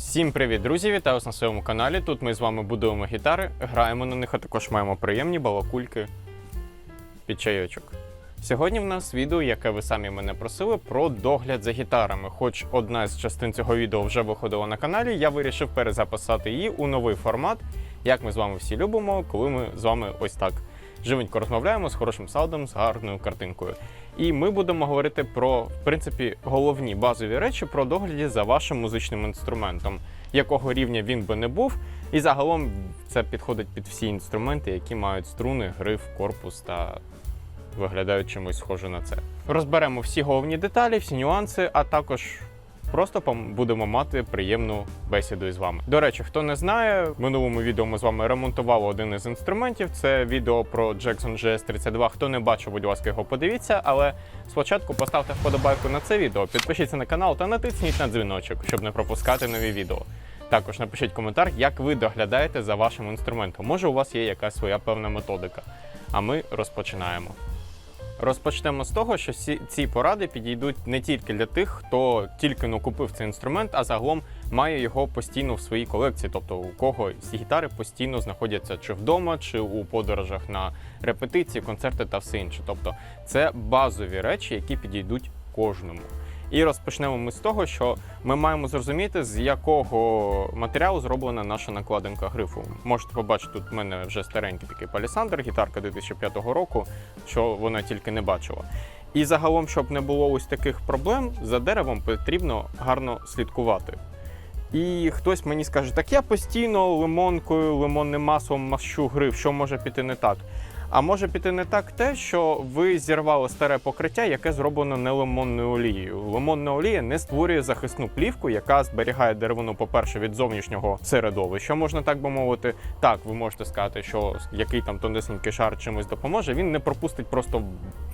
Всім привіт, друзі! Вітаю вас на своєму каналі. Тут ми з вами будуємо гітари, граємо на них, а також маємо приємні балакульки під чайочок. Сьогодні в нас відео, яке ви самі мене просили, про догляд за гітарами. Хоч одна з частин цього відео вже виходила на каналі, я вирішив перезаписати її у новий формат, як ми з вами всі любимо, коли ми з вами ось так живенько розмовляємо з хорошим саудом, з гарною картинкою. І ми будемо говорити про, в принципі, головні базові речі про догляді за вашим музичним інструментом, якого рівня він би не був. І загалом це підходить під всі інструменти, які мають струни, гриф, корпус та виглядають чимось схоже на це. Розберемо всі головні деталі, всі нюанси, а також просто будемо мати приємну бесіду із вами. До речі, хто не знає, в минулому відео ми з вами ремонтували один із інструментів. Це відео про Jackson GS32. Хто не бачив, будь ласка, його подивіться. Але спочатку поставте вподобайку на це відео, підпишіться на канал та натисніть на дзвіночок, щоб не пропускати нові відео. Також напишіть коментар, як ви доглядаєте за вашим інструментом. Може, у вас є якась своя певна методика. А ми розпочинаємо. Розпочнемо з того, що ці, поради підійдуть не тільки для тих, хто тільки но купив цей інструмент, а загалом має його постійно в своїй колекції. Тобто у кого ці гітари постійно знаходяться чи вдома, чи у подорожах на репетиції, концерти та все інше. Тобто це базові речі, які підійдуть кожному. І розпочнемо ми з того, що ми маємо зрозуміти, з якого матеріалу зроблена наша накладинка грифу. Можете побачити, тут в мене вже старенький такий палісандр, гітарка 2005 року, що вона тільки не бачила. І загалом, щоб не було ось таких проблем, за деревом потрібно гарно слідкувати. І хтось мені скаже, так я постійно лимонкою, лимонним маслом мащу гриф, що може піти не так. А може піти не так те, що ви зірвали старе покриття, яке зроблено не лимонною олією. Лимонна олія не створює захисну плівку, яка зберігає деревину, по-перше, від зовнішнього середовища, можна так би мовити. Так, ви можете сказати, що який там тонесенький шар чимось допоможе. Він не пропустить просто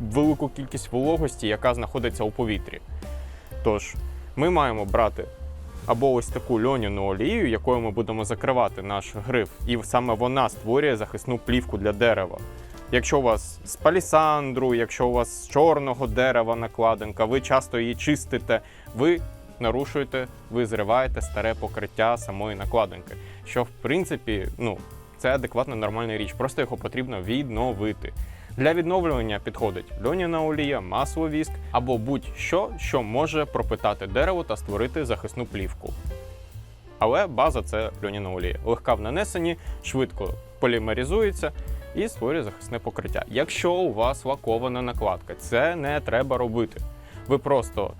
велику кількість вологості, яка знаходиться у повітрі. Тож, ми маємо брати або ось таку льоняну олію, якою ми будемо закривати наш гриф, і саме вона створює захисну плівку для дерева. Якщо у вас з палісандру, якщо у вас з чорного дерева накладинка, ви часто її чистите, ви нарушуєте, ви зриваєте старе покриття самої накладинки. Що в принципі, ну, це адекватна нормальна річ, просто його потрібно відновити. Для відновлювання підходить льоняна олія, масло віск або будь-що, що може пропитати дерево та створити захисну плівку. Але база це льоняна олія. Легка в нанесенні, швидко полімеризується і створює захисне покриття. Якщо у вас лакована накладка, це не треба робити. Ви просто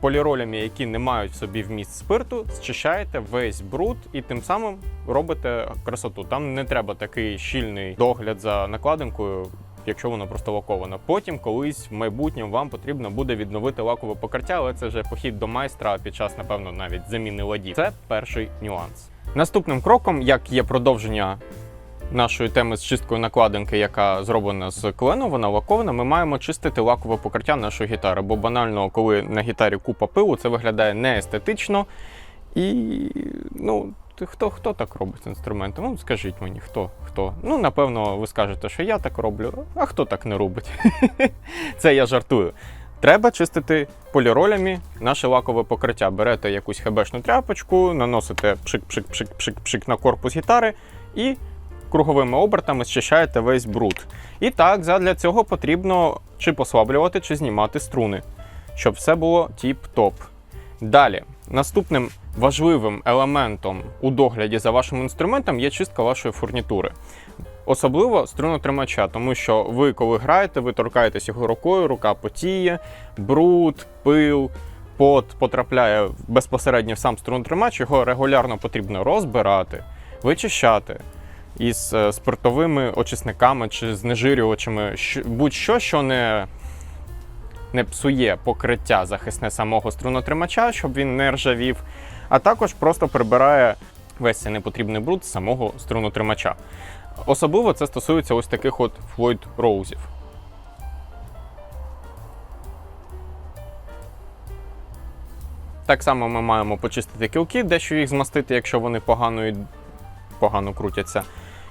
поліролями, які не мають в собі вміст спирту, зчищаєте весь бруд і тим самим робите красоту. Там не треба такий щільний догляд за накладинкою. Якщо вона просто лакована. Потім колись в майбутньому вам потрібно буде відновити лакове покриття, але це вже похід до майстра під час, напевно, навіть заміни ладів. Це перший нюанс. Наступним кроком, як є продовження нашої теми з чисткою накладинки, яка зроблена з клену, вона лакована, ми маємо чистити лакове покриття нашої гітари. Бо банально, коли на гітарі купа пилу, це виглядає неестетично. І ну, хто, хто так робить з інструментом? Ну, скажіть мені, хто? хто? Ну, напевно, ви скажете, що я так роблю, а хто так не робить? Це я жартую. Треба чистити поліролями наше лакове покриття. Берете якусь хебешну тряпочку, наносите пшик-пшик-пшик-пшик-пшик на корпус гітари і круговими обертами зчищаєте весь бруд. І так, задля цього потрібно чи послаблювати, чи знімати струни, щоб все було тіп-топ. Далі, наступним важливим елементом у догляді за вашим інструментом є чистка вашої фурнітури. Особливо струнотримача, тому що ви, коли граєте, ви торкаєтесь його рукою, рука потіє, бруд, пил, пот потрапляє безпосередньо в сам струнотримач, його регулярно потрібно розбирати, вичищати із е, спиртовими очисниками чи знежирювачами, будь-що, що не не псує покриття захисне самого струнотримача, щоб він не ржавів, а також просто прибирає весь цей непотрібний бруд з самого струнотримача. Особливо це стосується ось таких от Floyd Роузів. Так само ми маємо почистити кілки, дещо їх змастити, якщо вони погано, й- погано крутяться.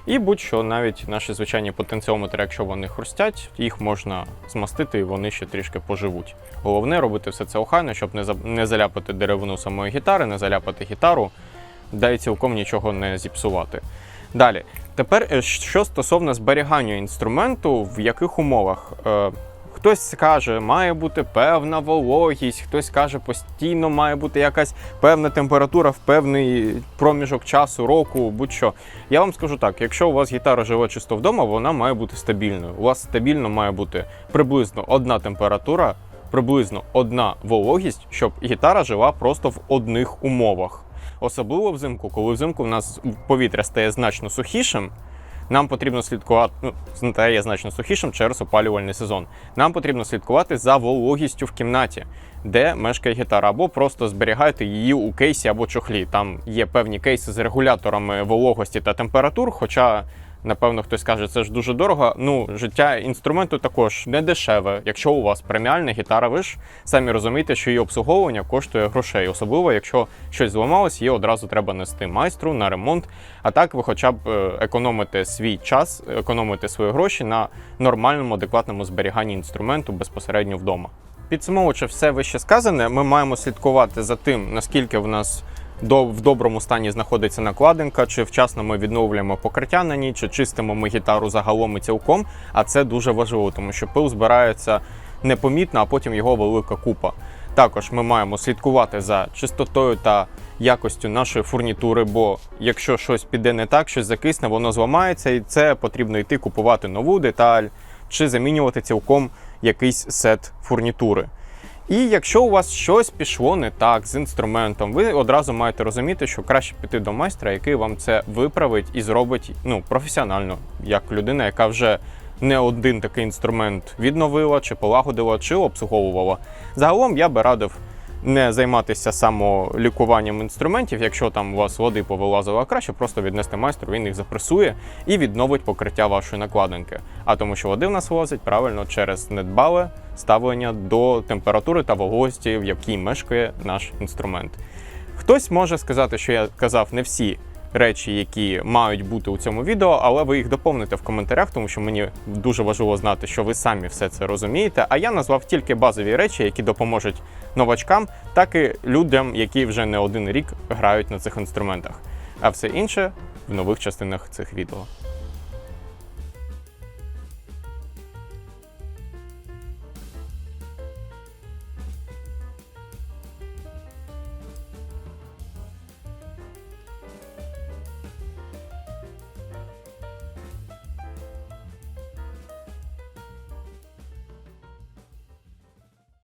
І будь-що, навіть наші звичайні потенціометри, якщо вони хрустять, їх можна змастити і вони ще трішки поживуть. Головне робити все це охайно, щоб не, за- не заляпати деревину самої гітари, не заляпати гітару да й цілком нічого не зіпсувати. Далі, тепер е, що стосовно зберігання інструменту, в яких умовах? Е, Хтось скаже, має бути певна вологість, хтось каже, постійно має бути якась певна температура в певний проміжок часу, року, будь-що. Я вам скажу так: якщо у вас гітара живе чисто вдома, вона має бути стабільною. У вас стабільно має бути приблизно одна температура, приблизно одна вологість, щоб гітара жила просто в одних умовах. Особливо взимку, коли взимку в нас повітря стає значно сухішим. Нам потрібно слідкувати, ну, стає значно сухішим через опалювальний сезон. Нам потрібно слідкувати за вологістю в кімнаті, де мешкає гітара, або просто зберігайте її у кейсі або чохлі. Там є певні кейси з регуляторами вологості та температур. Хоча, напевно, хтось каже, це ж дуже дорого. Ну, життя інструменту також не дешеве. Якщо у вас преміальна гітара, ви ж самі розумієте, що її обслуговування коштує грошей, особливо якщо щось зламалось, її одразу треба нести майстру на ремонт. А так ви хоча б е, економите свій час, економите свої гроші на нормальному, адекватному зберіганні інструменту безпосередньо вдома. Підсумовуючи все вище сказане, ми маємо слідкувати за тим, наскільки в нас в доброму стані знаходиться накладинка, чи вчасно ми відновлюємо покриття на ній, чи чистимо ми гітару загалом і цілком. А це дуже важливо, тому що пил збирається непомітно, а потім його велика купа. Також ми маємо слідкувати за чистотою та якостю нашої фурнітури, бо якщо щось піде не так, щось закисне, воно зламається, і це потрібно йти купувати нову деталь чи замінювати цілком якийсь сет фурнітури. І якщо у вас щось пішло не так з інструментом, ви одразу маєте розуміти, що краще піти до майстра, який вам це виправить і зробить ну, професіонально, як людина, яка вже не один такий інструмент відновила, чи полагодила, чи обслуговувала. Загалом я би радив не займатися самолікуванням інструментів, якщо там у вас води повилазила краще, просто віднести майстру, він їх запресує і відновить покриття вашої накладинки. А тому, що води в нас вилазить правильно через недбале ставлення до температури та вологості, в якій мешкає наш інструмент. Хтось може сказати, що я казав не всі речі, які мають бути у цьому відео, але ви їх доповните в коментарях, тому що мені дуже важливо знати, що ви самі все це розумієте. А я назвав тільки базові речі, які допоможуть новачкам, так і людям, які вже не один рік грають на цих інструментах. А все інше в нових частинах цих відео.